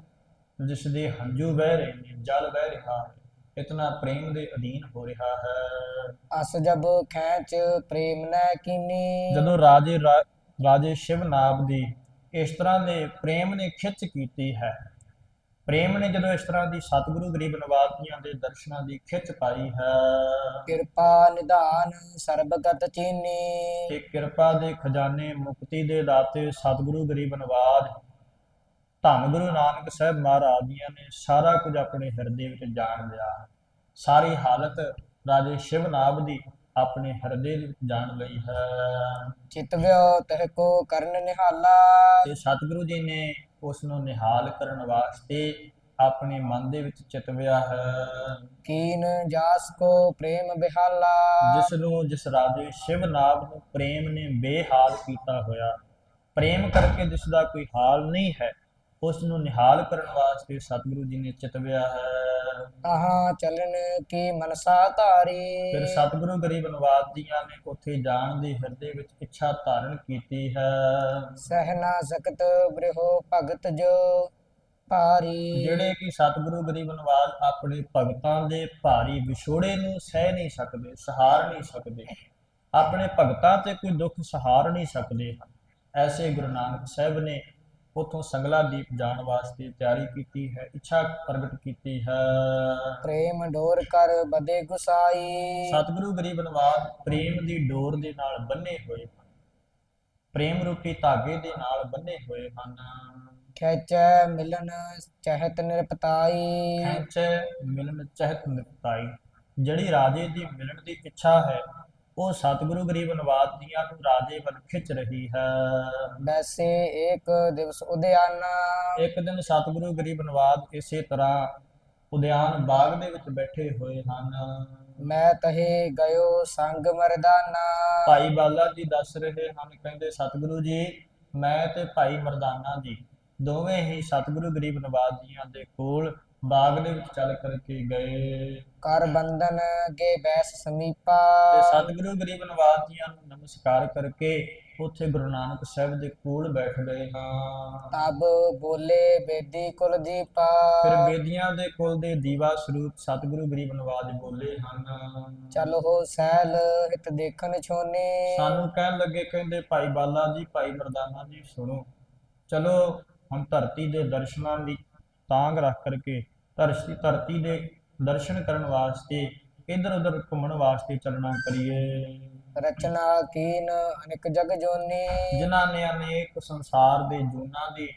ਜਿਸ ਦੇ ਹੰਝੂ ਵਹਿ ਰਹੇ ਨੇ ਜਲ ਵਹਿ ਰਿਹਾ ਹੈ ਇਤਨਾ ਪ੍ਰੇਮ ਦੇ ਅਧੀਨ ਹੋ ਰਿਹਾ ਹੈ। ਅਸ ਜਬ ਖੈਚ ਪ੍ਰੇਮ ਨੈ ਕੀਨੀ। ਜਦੋਂ ਰਾਜੇ ਰਾਜੇ ਸ਼ਿਵਨਾਭ ਦੀ ਇਸ ਤਰ੍ਹਾਂ ਦੇ ਪ੍ਰੇਮ ਨੇ ਖਿੱਚ ਕੀਤੀ ਹੈ। ਪ੍ਰੇਮ ਨੇ ਜਦੋਂ ਇਸ ਤਰ੍ਹਾਂ ਦੀ ਸਤਿਗੁਰੂ ਗਰੀਬ ਨਵਾਜ ਜੀਆਂ ਦੇ ਦਰਸ਼ਨਾਂ ਦੀ ਖਿੱਚ ਪਾਈ ਹੈ। ਕਿਰਪਾ ਨਿਧਾਨ ਸਰਬਗਤ ਚੀਨੀ। ਤੇ ਕਿਰਪਾ ਦੇ ਖਜ਼ਾਨੇ ਮੁਕਤੀ ਦੇ ਦਾਤੇ ਸਤਿਗੁਰੂ ਗਰੀਬ ਨਵਾਜ ਧੰਨ ਗੁਰੂ ਨਾਨਕ ਸਾਹਿਬ ਮਹਾਰਾਜ ਜੀਆਂ ਨੇ ਸਾਰਾ ਕੁਝ ਆਪਣੇ ਹਿਰਦੇ ਵਿੱਚ ਜਾਣ ਲਿਆ। ਸਾਰੀ ਹਾਲਤ ਰਾਜੇ ਸ਼ਿਵਨਾਭ ਦੀ ਆਪਣੇ ਹਿਰਦੇ ਵਿੱਚ ਜਾਣ ਲਈ ਹੈ। ਚਿਤਵਿਓ ਤਹ ਕੋ ਕਰਨ ਨਿਹਾਲਾ। ਤੇ ਸਤਿਗੁਰੂ ਜੀ ਨੇ ਉਸ ਨੂੰ ਨਿਹਾਲ ਕਰਨ ਵਾਸਤੇ ਆਪਣੇ ਮਨ ਦੇ ਵਿੱਚ ਚਿਤਵਿਆ ਹੈ। ਕੀਨ ਜਾਸ ਕੋ ਪ੍ਰੇਮ ਬਿਹਾਲਾ। ਜਿਸ ਨੂੰ ਜਿਸ ਰਾਜੇ ਸ਼ਿਵਨਾਭ ਨੂੰ ਪ੍ਰੇਮ ਨੇ ਬੇਹਾਲ ਕੀਤਾ ਹੋਇਆ। ਪ੍ਰੇਮ ਕਰਕੇ ਜਿਸ ਦਾ ਕੋਈ ਹਾਲ ਨਹੀਂ ਹੈ ਉਸ ਨੂੰ ਨਿਹਾਲ ਕਰਨ ਵਾਸਤੇ ਸਤਿਗੁਰੂ ਜੀ ਨੇ ਚਿਤਵਿਆ ਹੈ। ਕਹਾਂ ਚਲਨ ਕੀ ਮਨਸਾ ਧਾਰੀ। ਫਿਰ ਸਤਿਗੁਰੂ ਗਰੀਬ ਨਵਾਜ ਜੀਆਂ ਨੇ ਉੱਥੇ ਜਾਣ ਦੀ ਹਿਰਦੇ ਵਿੱਚ ਇੱਛਾ ਧਾਰਨ ਕੀਤੀ ਹੈ। ਸਹਿ ਨਾ ਸਕਤ ਬ੍ਰਿਹੋ ਭਗਤ ਜੋ ਭਾਰੀ। ਜਿਹੜੇ ਕਿ ਸਤਿਗੁਰੂ ਗਰੀਬ ਨਵਾਜ ਆਪਣੇ ਭਗਤਾਂ ਦੇ ਭਾਰੀ ਵਿਛੋੜੇ ਨੂੰ ਸਹਿ ਨਹੀਂ ਸਕਦੇ ਸਹਾਰ ਨਹੀਂ ਸਕਦੇ ਆਪਣੇ ਭਗਤਾਂ ਤੇ ਕੋਈ ਦੁੱਖ ਸਹਾਰ ਨਹੀਂ ਸਕਦੇ ਹਨ। ਐਸੇ ਗੁਰੂ ਨਾਨਕ ਸਾਹਿਬ ਨੇ ਉਥੋਂ ਸੰਗਲਾ ਦੀਪ ਜਾਣ ਵਾਸਤੇ ਤਿਆਰੀ ਕੀਤੀ ਹੈ ਇੱਛਾ ਪ੍ਰਗਟ ਕੀਤੀ ਹੈ। ਪ੍ਰੇਮ ਡੋਰ ਕਰ ਬਦੇ ਗੁਸਾਈ। ਸਤਿਗੁਰੂ ਗਰੀਬ ਨਵਾਜ ਪ੍ਰੇਮ ਦੀ ਡੋਰ ਦੇ ਨਾਲ ਬੰਨੇ ਹੋਏ ਹਨ। ਪ੍ਰੇਮ ਰੂਪੀ ਧਾਗੇ ਦੇ ਨਾਲ ਬੰਨੇ ਹੋਏ ਹਨ। ਖੇਚੈ ਮਿਲਨ ਚਹਿਤ ਨਿਰਪਤਾਈ। ਖੈਂਚ ਮਿਲਨ ਚਹਿਤ ਨਿਪਤਾਈ ਜਿਹੜੀ ਰਾਜੇ ਦੀ ਮਿਲਣ ਦੀ ਇੱਛਾ ਹੈ ਉਹ ਸਤਿਗੁਰੂ ਗਰੀਬ ਨਵਾਜ ਦੀਆਂ ਨੂੰ ਰਾਜੇ ਵੱਲ ਖਿੱਚ ਰਹੀ ਹੈ। ਵੈਸੇ ਏਕ ਦਿਵਸ ਉਦਿਆਨਾ। ਇੱਕ ਦਿਨ ਸਤਿਗੁਰੂ ਗਰੀਬ ਨਵਾਜ ਇਸੇ ਤਰ੍ਹਾਂ ਉਦਿਆਨ ਬਾਗ ਦੇ ਵਿੱਚ ਬੈਠੇ ਹੋਏ ਹਨ। ਮੈਂ ਤਹੇ ਗਇਓ ਸੰਗ ਮਰਦਾਨਾ। ਭਾਈ ਬਾਲਾ ਜੀ ਦੱਸ ਰਹੇ ਹਨ ਕਹਿੰਦੇ ਸਤਿਗੁਰੂ ਜੀ ਮੈਂ ਤੇ ਭਾਈ ਮਰਦਾਨਾ ਜੀ ਦੋਵੇਂ ਹੀ ਸਤਿਗੁਰੂ ਗਰੀਬ ਨਵਾਜ ਜੀਆਂ ਦੇ ਕੋਲ ਬਾਗ ਦੇ ਵਿੱਚ ਚੱਲ ਕਰਕੇ ਗਏ। ਕਰ ਬੰਧਨ ਕੇ ਬੈਸ ਸਮੀਪਾ। ਤੇ ਸਤਿਗੁਰੂ ਗਰੀਬ ਨਵਾਜ ਜੀਆਂ ਨੂੰ ਨਮਸਕਾਰ ਕਰਕੇ ਉੱਥੇ ਗੁਰੂ ਨਾਨਕ ਸਾਹਿਬ ਦੇ ਕੋਲ ਬੈਠ ਗਏ ਹਾਂ। ਤਬ ਬੋਲੇ ਬੇਦੀ ਕੁਲ ਦੀਪਾ। ਫਿਰ ਬੇਦੀਆਂ ਦੇ ਕੋਲ ਦੇ ਦੀਵਾ ਸਰੂਪ ਸਤਿਗੁਰੂ ਗਰੀਬ ਨਵਾਜ ਬੋਲੇ ਹਨ। ਚਲੋ ਹੋ ਸੈਲ ਹਿਤ ਦੇਖਣ ਛੋਨੇ। ਸਾਨੂੰ ਕਹਿਣ ਲੱਗੇ ਕਹਿੰਦੇ ਭਾਈ ਬਾਲਾ ਜੀ ਭਾਈ ਮਰਦਾਨਾ ਜੀ ਸੁਣੋ। ਚਲੋ ਹੁਣ ਧਰਤੀ ਦੇ ਦਰਸ਼ਨਾਂ ਦੀ ਤਾਂਗ ਰੱਖ ਕਰਕੇ ਧਰਤੀ ਧਰਤੀ ਦੇ ਦਰਸ਼ਨ ਕਰਨ ਵਾਸਤੇ ਇਧਰ ਉਧਰ ਘੁੰਮਣ ਵਾਸਤੇ ਚੱਲਣਾ ਕਰੀਏ। ਰਚਨਾ ਕੀਨ ਅਨੇਕ ਜਗ ਜੋਨੀ। ਜਿਨ੍ਹਾਂ ਨੇ ਅਨੇਕ ਸੰਸਾਰ ਦੇ ਜੂਨਾਂ ਦੀ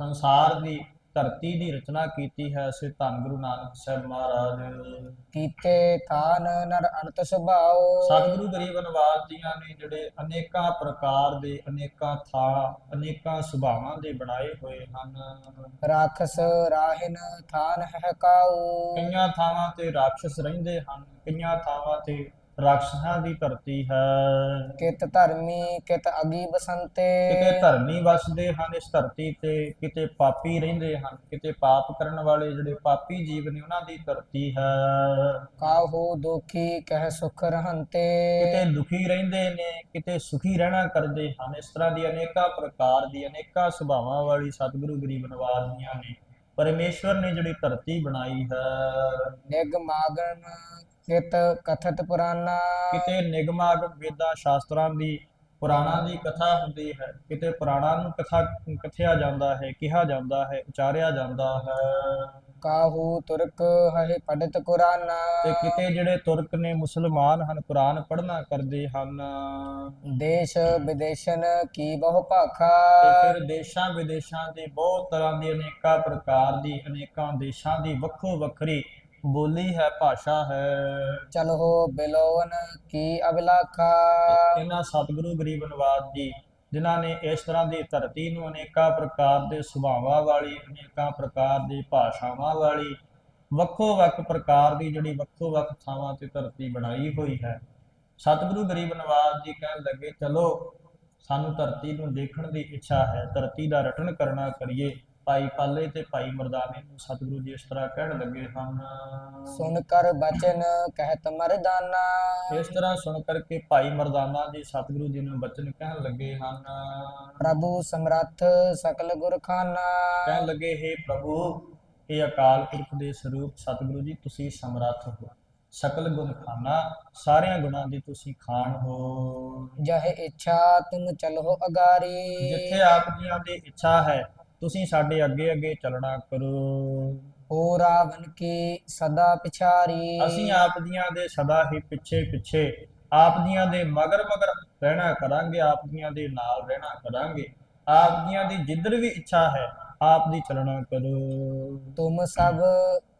ਸੰਸਾਰ ਦੀ ਧਰਤੀ ਦੀ ਰਚਨਾ ਕੀਤੀ ਹੈ ਸੇ ਧੰਨ ਗੁਰੂ ਨਾਨਕ ਸਾਹਿਬ ਮਹਾਰਾਜ। ਕੀਤੇ ਥਾਨ ਨਰ ਅਨੰਤ ਸੁਭਾਓ। ਸਤਿਗੁਰੂ ਗਰੀਬ ਨਵਾਜ ਜੀਆਂ ਨੇ ਜਿਹੜੇ ਅਨੇਕਾਂ ਪ੍ਰਕਾਰ ਦੇ ਅਨੇਕਾਂ ਥਾਂ ਅਨੇਕਾਂ ਸੁਭਾਵਾਂ ਦੇ ਬਣਾਏ ਹੋਏ ਹਨ। ਰਾਖਸ ਰਾਹਿਨ ਥਾਨ ਹੈ ਕਾਉ ਕਈਆਂ ਥਾਵਾਂ ਤੇ ਰਾਖਸ਼ ਰਹਿੰਦੇ ਹਨ ਕਈਆਂ ਥਾਵਾਂ ਤੇ ਰਾਖਸ਼ਾਂ ਦੀ ਧਰਤੀ ਹੈ। ਕਿਤ ਧਰਮੀ ਕਿਤ ਅਗੀ ਬਸੰਤੇ। ਕਿਤੇ ਧਰਮੀ ਵਸਦੇ ਹਨ ਇਸ ਧਰਤੀ ਤੇ ਕਿਤੇ ਪਾਪੀ ਰਹਿੰਦੇ ਹਨ ਕਿਤੇ ਪਾਪ ਕਰਨ ਵਾਲੇ ਜਿਹੜੇ ਪਾਪੀ ਜੀਵ ਨੇ ਉਹਨਾਂ ਦੀ ਧਰਤੀ ਹੈ। ਕਾਹੂ ਦੁਖੀ ਕਹਿ ਸੁਖ ਰਹੰਤੇ। ਕਿਤੇ ਦੁਖੀ ਰਹਿੰਦੇ ਨੇ ਕਿਤੇ ਸੁਖੀ ਰਹਿਣਾ ਕਰਦੇ ਹਨ ਇਸ ਤਰ੍ਹਾਂ ਦੀ ਅਨੇਕਾਂ ਪ੍ਰਕਾਰ ਦੀ ਅਨੇਕਾਂ ਸੁਭਾਵਾਂ ਵਾਲੀ ਸਤਿਗੁਰੂ ਗਰੀਬ ਨਵਾਜ ਜੀਆਂ ਨੇ। ਪਰਮੇਸ਼ਵਰ ਨੇ ਜਿਹੜੀ ਧਰਤੀ ਬਣਾਈ ਹੈ। ਨਿਗ ਮਾਗਨ ਕਿਤ ਕਥਤ ਪੁਰਾਨਾ ਕਿਤੇ ਨਿਗਮਾਗਮ ਵੇਦਾਂ ਸ਼ਾਸਤਰਾਂ ਦੀ ਪੁਰਾਣਾਂ ਦੀ ਕਥਾ ਹੁੰਦੀ ਹੈ। ਕਿਤੇ ਪੁਰਾਣਾਂ ਨੂੰ ਕਥਾ ਕਥਿਆ ਜਾਂਦਾ ਹੈ ਕਿਹਾ ਜਾਂਦਾ ਹੈ ਉਚਾਰਿਆ ਜਾਂਦਾ ਹੈ। ਕਾਹੂ ਤੁਰਕ ਹੈ ਪੜਤ ਕੁਰਾਨਾ। ਤੇ ਕਿਤੇ ਜਿਹੜੇ ਤੁਰਕ ਨੇ ਮੁਸਲਮਾਨ ਹਨ ਕੁਰਾਨ ਪੜ੍ਹਨਾ ਕਰਦੇ ਹਨ। ਦੇਸ਼ ਵਿਦੇਸ਼ਨ ਕੀ ਬਹੁ ਭਾਖਾ। ਤੇ ਫਿਰ ਦੇਸ਼ਾਂ ਵਿਦੇਸ਼ਾਂ ਦੀ ਬਹੁਤ ਤਰ੍ਹਾਂ ਦੀ ਅਨੇਕਾਂ ਪ੍ਰਕਾਰ ਦੀ ਅਨੇਕਾਂ ਦੇਸ਼ਾਂ ਦੀ ਵੱਖੋ ਵੱਖਰੀ ਬੋਲੀ ਹੈ ਭਾਸ਼ਾ ਹੈ। ਚਲੋ ਬਿਲੋਵਨ ਕੀ ਅਬਿਲਾਖਾ ਇਹਨਾਂ ਸਤਿਗੁਰੂ ਗਰੀਬ ਨਵਾਜ ਜੀ ਜਿਨ੍ਹਾਂ ਨੇ ਇਸ ਤਰ੍ਹਾਂ ਦੀ ਧਰਤੀ ਨੂੰ ਅਨੇਕਾਂ ਪ੍ਰਕਾਰ ਦੇ ਸੁਭਾਵਾਂ ਵਾਲੀ ਅਨੇਕਾਂ ਪ੍ਰਕਾਰ ਦੀ ਭਾਸ਼ਾਵਾਂ ਵਾਲੀ ਵੱਖੋ ਵੱਖ ਪ੍ਰਕਾਰ ਦੀ ਜਿਹੜੀ ਵੱਖੋ ਵੱਖ ਥਾਵਾਂ ਤੇ ਧਰਤੀ ਬਣਾਈ ਹੋਈ ਹੈ। ਸਤਿਗੁਰੂ ਗਰੀਬ ਨਵਾਜ ਜੀ ਕਹਿਣ ਲੱਗੇ ਚਲੋ ਸਾਨੂੰ ਧਰਤੀ ਨੂੰ ਦੇਖਣ ਦੀ ਇੱਛਾ ਹੈ ਧਰਤੀ ਦਾ ਰਟਨ ਕਰਨਾ ਕਰੀਏ। ਭਾਈ ਪਾਲੇ ਤੇ ਭਾਈ ਮਰਦਾਨੇ ਨੂੰ ਸਤਿਗੁਰੂ ਜੀ ਇਸ ਤਰ੍ਹਾਂ ਕਹਿਣ ਲੱਗੇ ਹਨ। ਸੁਨ ਕਰ ਬਚਨ ਕਹਿਤ ਮਰਦਾਨਾ। ਇਸ ਤਰ੍ਹਾਂ ਸੁਣ ਕਰਕੇ ਭਾਈ ਮਰਦਾਨਾ ਜੀ ਸਤਿਗੁਰੂ ਜੀ ਨੂੰ ਬਚਨ ਕਹਿਣ ਲੱਗੇ ਹਨ। ਪ੍ਰਭੂ ਸਮਰੱਥ ਸਕਲ ਗੁਰ ਖਾਨਾ ਕਹਿਣ ਲੱਗੇ हे ਪ੍ਰਭੂ ਇਹ ਅਕਾਲ ਪੁਰਖ ਦੇ ਸਰੂਪ ਸਤਿਗੁਰੂ ਜੀ ਤੁਸੀਂ ਸਮਰੱਥ ਹੋ। ਸਕਲ ਗੁਣ ਖਾਨਾ ਸਾਰਿਆਂ ਗੁਣਾਂ ਦੀ ਤੁਸੀਂ ਖਾਨ ਹੋ। ਜਹ ਇੱਛਾ ਤੁਮ ਚਲੋ ਅਗਾਰੀ। ਜਿੱਥੇ ਆਪ ਜੀਆਂ ਦੀ ਇੱਛਾ ਹੈ ਤੁਸੀਂ ਸਾਡੇ ਅੱਗੇ ਅੱਗੇ ਚੱਲਣਾ ਕਰੋ। ਹੋ ਰਾਵਨ ਕੀ ਸਦਾ ਪਿਛਾਰੀ। ਅਸੀਂ ਆਪ ਜੀਆਂ ਦੇ ਸਦਾ ਹੀ ਪਿੱਛੇ ਪਿੱਛੇ ਆਪ ਜੀਆਂ ਦੇ ਮਗਰ ਮਗਰ ਰਹਿਣਾ ਕਰਾਂਗੇ ਆਪ ਜੀਆਂ ਦੇ ਨਾਲ ਰਹਿਣਾ ਕਰਾਂਗੇ। ਆਪ ਜੀਆਂ ਦੀ ਜਿੱਧਰ ਵੀ ਇੱਛਾ ਹੈ ਆਪ ਦੀ ਚੱਲਣਾ ਕਰੋ। ਤੁਮ ਸਭ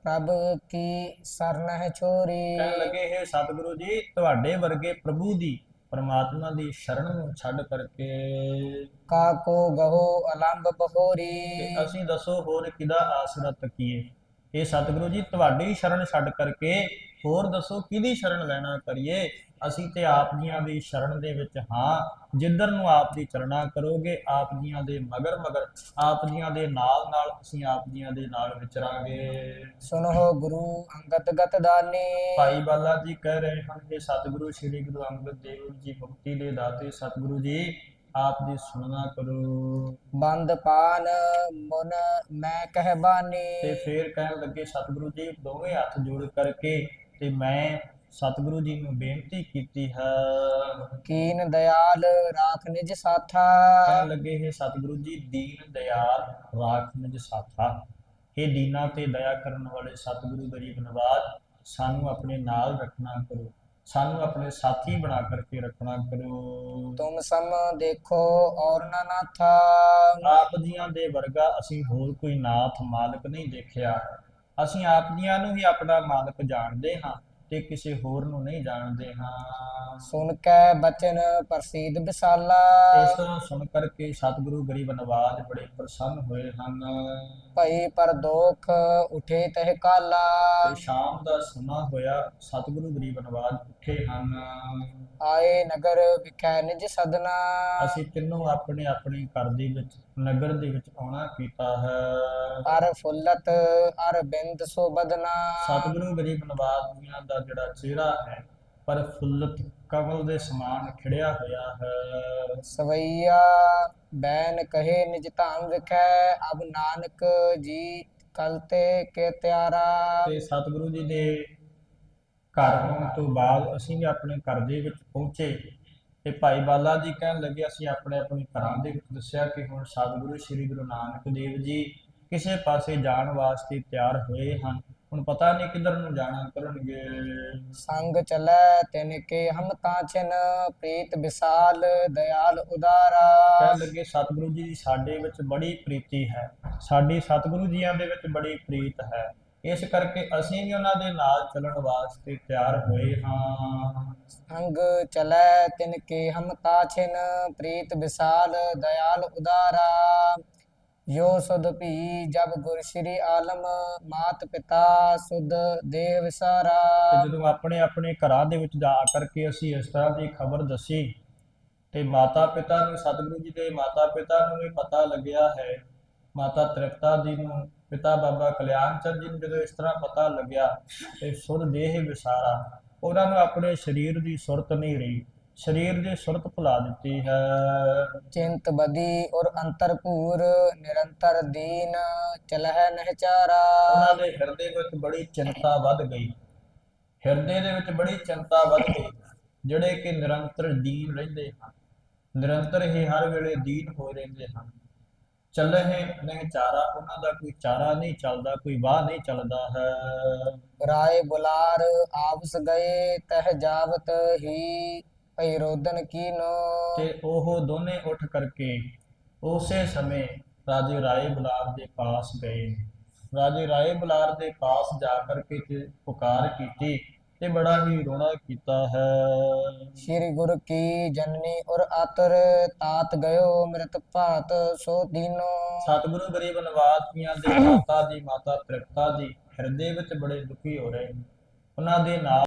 ਪ੍ਰਭ ਕੀ ਸਰਨ ਹੈ ਛੋਰੀ। ਕਹਿਣ ਲੱਗੇ ਹੈ ਸਤਿਗੁਰੂ ਜੀ ਤੁਹਾਡੇ ਵਰਗੇ ਪ੍ਰਭੂ ਦੀ ਪਰਮਾਤਮਾ ਦੀ ਸ਼ਰਨ ਨੂੰ ਛੱਡ ਕਰਕੇ ਕਾ ਕੋ ਗਹੋ ਅਲੰਬ ਤੇ ਬਹੋਰੀ ਅਸੀਂ ਦੱਸੋ ਹੋਰ ਕਿਹਦਾ ਆਸਰਾ ਤੱਕੀਏ? ਇਹ ਸਤਿਗੁਰੂ ਜੀ ਤੁਹਾਡੀ ਸ਼ਰਨ ਛੱਡ ਕਰਕੇ ਹੋਰ ਦੱਸੋ ਕਿਹਦੀ ਸ਼ਰਨ ਲੈਣਾ ਕਰੀਏ? ਅਸੀਂ ਤੇ ਆਪ ਜੀਆਂ ਦੀ ਸ਼ਰਨ ਦੇ ਵਿੱਚ ਹਾਂ। ਜਿੱਧਰ ਨੂੰ ਆਪ ਦੀ ਚਰਣਾ ਕਰੋਗੇ ਆਪ ਜੀਆਂ ਦੇ ਮਗਰ ਮਗਰ ਆਪ ਜੀਆਂ ਦੇ ਨਾਲ ਨਾਲ ਅਸੀਂ ਆਪ ਜੀਆਂ ਦੇ ਨਾਲ ਵਿਚਰਾਂਗੇ। ਸੁਨੋ ਗੁਰੂ ਅੰਗਦ ਗਤ ਦਾਨੀ ਭਾਈ ਬਾਲਾ ਜੀ ਕਹਿ ਰਹੇ ਹਨ ਕਿ ਸਤਿਗੁਰੂ ਸ੍ਰੀ ਗੁਰੂ ਅੰਗਦ ਦੇਵ ਜੀ ਮੁਕਤੀ ਦੇ ਦਾਤੇ ਸਤਿਗੁਰੂ ਜੀ ਆਪ ਦੀ ਸੁਣਨਾ ਕਰੋ। ਬੰਦ ਪਾਨ ਮਨ ਮੈਂ ਕਹਿ ਬਾਨੀ ਤੇ ਫੇਰ ਕਹਿਣ ਲੱਗੇ ਸਤਿਗੁਰੂ ਜੀ ਦੋਵੇਂ ਹੱਥ ਜੋੜ ਕਰਕੇ ਤੇ ਮੈਂ ਸਤਿਗੁਰੂ ਜੀ ਨੂੰ ਬੇਨਤੀ ਕੀਤੀ ਹੈ। ਕੀਨ ਦਿਆਲ ਰਾਖ ਨਿਜ ਸਾਥਾ। ਕਹਿਣ ਲੱਗੇ ਹੈ ਸਤਿਗੁਰੂ ਜੀ ਦੀਨ ਦਿਆਲ ਰਾਖ ਨਿਜ ਸਾਥਾ। ਇਹ ਦੀਨਾ ਤੇ ਦਇਆ ਕਰਨ ਵਾਲੇ ਸਤਿਗੁਰੂ ਗਰੀਬ ਨਵਾਜ ਸਾਨੂੰ ਆਪਣੇ ਨਾਲ ਰੱਖਣਾ ਕਰੋ। ਸਾਨੂੰ ਆਪਣੇ ਸਾਥੀ ਬਣਾ ਕਰਕੇ ਰੱਖਣਾ ਕਰੋ। ਤੁਮ ਸਮ ਦੇਖੋ ਔਰ ਨਾ ਨਾਥਾ। ਆਪ ਜੀਆਂ ਦੇ ਵਰਗਾ ਅਸੀਂ ਹੋਰ ਕੋਈ ਨਾਥ ਮਾਲਕ ਨਹੀਂ ਦੇਖਿਆ। ਅਸੀਂ ਆਪ ਜੀਆਂ ਨੂੰ ਹੀ ਆਪਣਾ ਮਾਲਕ ਜਾਣਦੇ ਹਾਂ ਤੇ ਕਿਸੇ ਹੋਰ ਨੂੰ ਨਹੀਂ ਜਾਣਦੇ ਹਾਂ। ਸੁਨ ਕੇ ਬਚਨ ਪ੍ਰਸੀਦ ਵਿਸਾਲਾ। ਇਸ ਤਰ੍ਹਾਂ ਸੁਣ ਕਰਕੇ ਸਤਿਗੁਰੂ ਗਰੀਬ ਨਵਾਜ ਬੜੇ ਪ੍ਰਸੰਨ ਹੋਏ ਹਨ। ਭਈ ਪਰ ਦੋਖ ਉਠੇ ਤਹਿ ਕਾਲਾ। ਤੇ ਸ਼ਾਮ ਦਾ ਸਮਾਂ ਹੋਇਆ ਸਤਿਗੁਰੂ ਗਰੀਬ ਨਵਾਜ ਉੱਠੇ ਹਨ। ਆਏ ਨਗਰ ਵਿਖੈ ਨਿਜ ਸਦਨਾ। ਅਸੀਂ ਤਿੰਨੋਂ ਆਪਣੇ ਆਪਣੇ ਘਰ ਦੇ ਵਿੱਚ ਨਗਰ ਦੇ ਵਿੱਚ ਆਉਣਾ ਕੀਤਾ ਹੈ। ਅਰ ਫੁੱਲਤ ਅਰ ਬਿੰਦ ਸੋ ਬਦਨਾ। ਸਤਿਗੁਰੂ ਗਰੀਬ ਨਵਾਜ ਜੀਆਂ ਦਾ ਜਿਹੜਾ ਚਿਹਰਾ ਹੈ ਪਰ ਫੁੱਲਤ ਕਮਲ ਦੇ ਸਮਾਨ ਖਿੜਿਆ ਹੋਇਆ ਹੈ। ਸਵਈਆ ਬੈਨ ਕਹੇ ਨਿਜ ਧਾਮ ਵਿਖੈ ਅਬ ਨਾਨਕ ਜੀ ਕਲਤੇ ਕੇ ਤਿਆਰਾ। ਤੇ ਸਤਿਗੁਰੂ ਜੀ ਦੇ ਘਰ ਆਉਣ ਤੋਂ ਬਾਅਦ ਅਸੀਂ ਵੀ ਆਪਣੇ ਘਰ ਦੇ ਵਿੱਚ ਪਹੁੰਚੇ ਤੇ ਭਾਈ ਬਾਲਾ ਜੀ ਕਹਿਣ ਲੱਗੇ ਅਸੀਂ ਆਪਣੇ ਆਪਣੇ ਘਰਾਂ ਦੇ ਵਿੱਚ ਦੱਸਿਆ ਕਿ ਹੁਣ ਸਤਿਗੁਰੂ ਸ੍ਰੀ ਗੁਰੂ ਨਾਨਕ ਦੇਵ ਜੀ ਕਿਸੇ ਪਾਸੇ ਜਾਣ ਵਾਸਤੇ ਤਿਆਰ ਹੋਏ ਹਨ। ਹੁਣ ਪਤਾ ਨਹੀਂ ਕਿੱਧਰ ਨੂੰ ਜਾਣਾ ਕਰਨਗੇ। ਸੰਗ ਚਲੈ ਤਿਨ ਕੇ ਹਮ ਤਾਚਨ ਪ੍ਰੀਤ ਵਿਸਾਲ ਦਿਆਲ ਉਦਾਰਾ। ਕਹਿਣ ਲੱਗੇ ਸਤਿਗੁਰੂ ਜੀ ਦੀ ਸਾਡੇ ਵਿੱਚ ਬੜੀ ਪ੍ਰੀਤੀ ਹੈ। ਸਾਡੀ ਸਤਿਗੁਰੂ ਜੀਆਂ ਦੇ ਵਿੱਚ ਬੜੀ ਪ੍ਰੀਤ ਹੈ। ਇਸ ਕਰਕੇ ਅਸੀਂ ਵੀ ਉਹਨਾਂ ਦੇ ਨਾਲ ਚੱਲਣ ਵਾਸਤੇ ਤਿਆਰ ਹੋਏ ਹਾਂ। ਸੰਗ ਚਲੈ ਤਿਨ ਕੇ ਹਮ ਤਾਚਨ ਪ੍ਰੀਤ ਵਿਸਾਲ ਦਿਆਲ ਉਦਾਰਾ। ਯੋ ਸੁਧ ਭੀ ਜਬ ਗੁਰ ਸ਼੍ਰੀ ਆਲਮ ਮਾਤ ਪਿਤਾ ਸੁਧ ਦੇਵ ਵਿਸਾਰਾ ਤੇ ਜਦੋਂ ਆਪਣੇ ਆਪਣੇ ਘਰਾਂ ਦੇ ਵਿੱਚ ਜਾ ਕਰਕੇ ਅਸੀਂ ਇਸ ਤਰ੍ਹਾਂ ਦੀ ਖਬਰ ਦੱਸੀ ਤੇ ਮਾਤਾ ਪਿਤਾ ਨੂੰ ਸਤਿਗੁਰੂ ਜੀ ਦੇ ਮਾਤਾ ਪਿਤਾ ਨੂੰ ਵੀ ਪਤਾ ਲੱਗਿਆ ਹੈ। ਮਾਤਾ ਤ੍ਰਿਪਤਾ ਜੀ ਨੂੰ ਪਿਤਾ ਬਾਬਾ ਕਲਿਆਣ ਚੰਦ ਜੀ ਨੂੰ ਜਦੋਂ ਇਸ ਤਰ੍ਹਾਂ ਪਤਾ ਲੱਗਿਆ ਤੇ ਸੁਰ ਦੇਹ ਵਿਸਾਰਾ ਉਹਨਾਂ ਨੂੰ ਆਪਣੇ ਸਰੀਰ ਦੀ ਸੁਰਤ ਨਹੀਂ ਰਹੀ। ਸਰੀਰ ਦੀ ਸੁਰਤ ਭੁਲਾ ਦਿੱਤੀ ਹੈ। ਚਿੰਤ ਬਦੀ ਔਰ ਅੰਤਰ ਭੂਰ ਨਿਰੰਤਰ ਦੀਨ ਚਲਹਿ ਨਹਿਚਾਰਾ। ਉਹਨਾਂ ਦੇ ਹਿਰਦੇ ਵਿੱਚ ਬੜੀ ਚਿੰਤਾ ਵੱਧ ਗਈ। ਹਿਰਦੇ ਦੇ ਵਿੱਚ ਬੜੀ ਚਿੰਤਾ ਵੱਧ ਗਈ ਜਿਹੜੇ ਕਿ ਨਿਰੰਤਰ ਦੀਨ ਰਹਿੰਦੇ ਹਨ। ਨਿਰੰਤਰ ਹੀ ਹਰ ਵੇਲੇ ਦੀਨ ਹੋ ਰਹਿੰਦੇ ਹਨ। ਚੱਲੇ ਨਹੀਂ ਚਾਰਾ ਉਹਨਾਂ ਦਾ ਕੋਈ ਚਾਰਾ ਨਹੀਂ ਚੱਲਦਾ ਕੋਈ ਵਾਹ ਨਹੀਂ ਚੱਲਦਾ ਹੈ। ਰਾਏ ਬੁਲਾਰ ਆਪਸ ਗਏ ਤਹ ਜਾਵਤ ਹੀ ਭਈ ਰੋਦਨ ਕੀਨੋ। ਤੇ ਉਹ ਦੋਨੇ ਉੱਠ ਕਰਕੇ ਉਸੇ ਸਮੇਂ ਰਾਜੇ ਰਾਏ ਬੁਲਾਰ ਦੇ ਪਾਸ ਗਏ। ਰਾਜੇ ਰਾਏ ਬੁਲਾਰ ਦੇ ਪਾਸ ਜਾ ਕਰਕੇ ਤੇ ਪੁਕਾਰ ਕੀਤੀ। ਤੇ ਬੜਾ ਹੀ ਰੋਣਾ ਕੀਤਾ ਹੈ। ਸ਼੍ਰੀ ਗੁਰ ਕੀ ਜਨਨੀ ਔਰ ਆਤਰ ਤਾਤ ਗਇਓ ਮ੍ਰਿਤ ਭਾਤ ਸੋ ਦੀਨੋ। ਸਤਿਗੁਰੂ ਗਰੀਬ ਨਵਾਜ ਜੀਆਂ ਦੇ ਮਾਤਾ ਜੀ ਮਾਤਾ ਤ੍ਰਿਪਤਾ ਜੀ ਹਿਰਦੇ ਵਿੱਚ ਬੜੇ ਦੁਖੀ ਹੋ ਰਹੇ ਨੇ। ਉਹਨਾਂ ਦੇ ਨਾਲ